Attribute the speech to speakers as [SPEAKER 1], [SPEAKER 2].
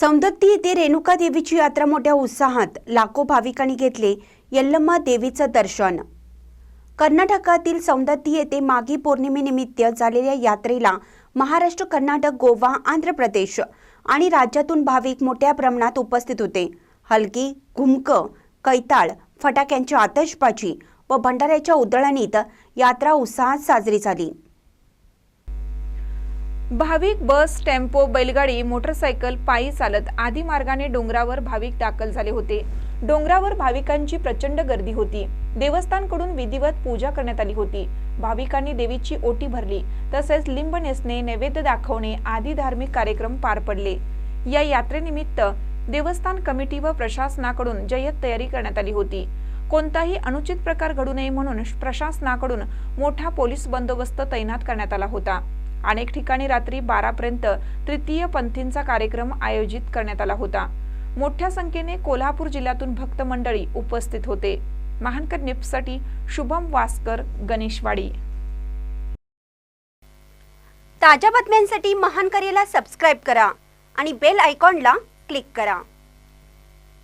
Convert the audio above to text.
[SPEAKER 1] सौंदत्ती येथे रेणुका देवीची यात्रा मोठ्या उत्साहात लाखो भाविकांनी घेतले. यल्लम्मा देवीचं दर्शन. कर्नाटकातील सौंदत्ती येथे मागी पौर्णिमेनिमित्त झालेल्या यात्रेला महाराष्ट्र कर्नाटक गोवा आंध्र प्रदेश आणि राज्यातून भाविक मोठ्या प्रमाणात उपस्थित होते. हलकी घुमकं कैताळ फटाक्यांची आतषबाजी व भंडाऱ्याच्या उधळणीत यात्रा उत्साहात साजरी झाली.
[SPEAKER 2] भाविक बस टेम्पो बैलगाडी मोटरसायकल पायी चालत आदी मार्गाने डोंगरावर भाविक दाखल झाले होते. डोंगरावर भाविकांची प्रचंड गर्दी होती. देवस्थानकडून विधिवत पूजा करण्यात आली होती. भाविकांनी देवीची ओटी भरली तसेच लिंब नेसणे नैवेद्य दाखवणे आदी धार्मिक कार्यक्रम पार पडले. या यात्रेनिमित्त देवस्थान कमिटी व प्रशासनाकडून जय्यत तयारी करण्यात आली होती. कोणताही अनुचित प्रकार घडू नये म्हणून प्रशासनाकडून मोठा पोलीस बंदोबस्त तैनात करण्यात आला होता. अनेक ठिकाणी रात्री बारापर्यंत तृतीय पंथींचा कार्यक्रम आयोजित करण्यात आला होता. मोठ्या संख्येने कोल्हापूर जिल्ह्यातून भक्त मंडळी उपस्थित होते. महानकर निप्ससाठी शुभम वास्कर गणेशवाडी.
[SPEAKER 1] ताज्या बातम्यांसाठी महानकरेला सबस्क्राईब करा आणि बेल आयकॉनला क्लिक करा.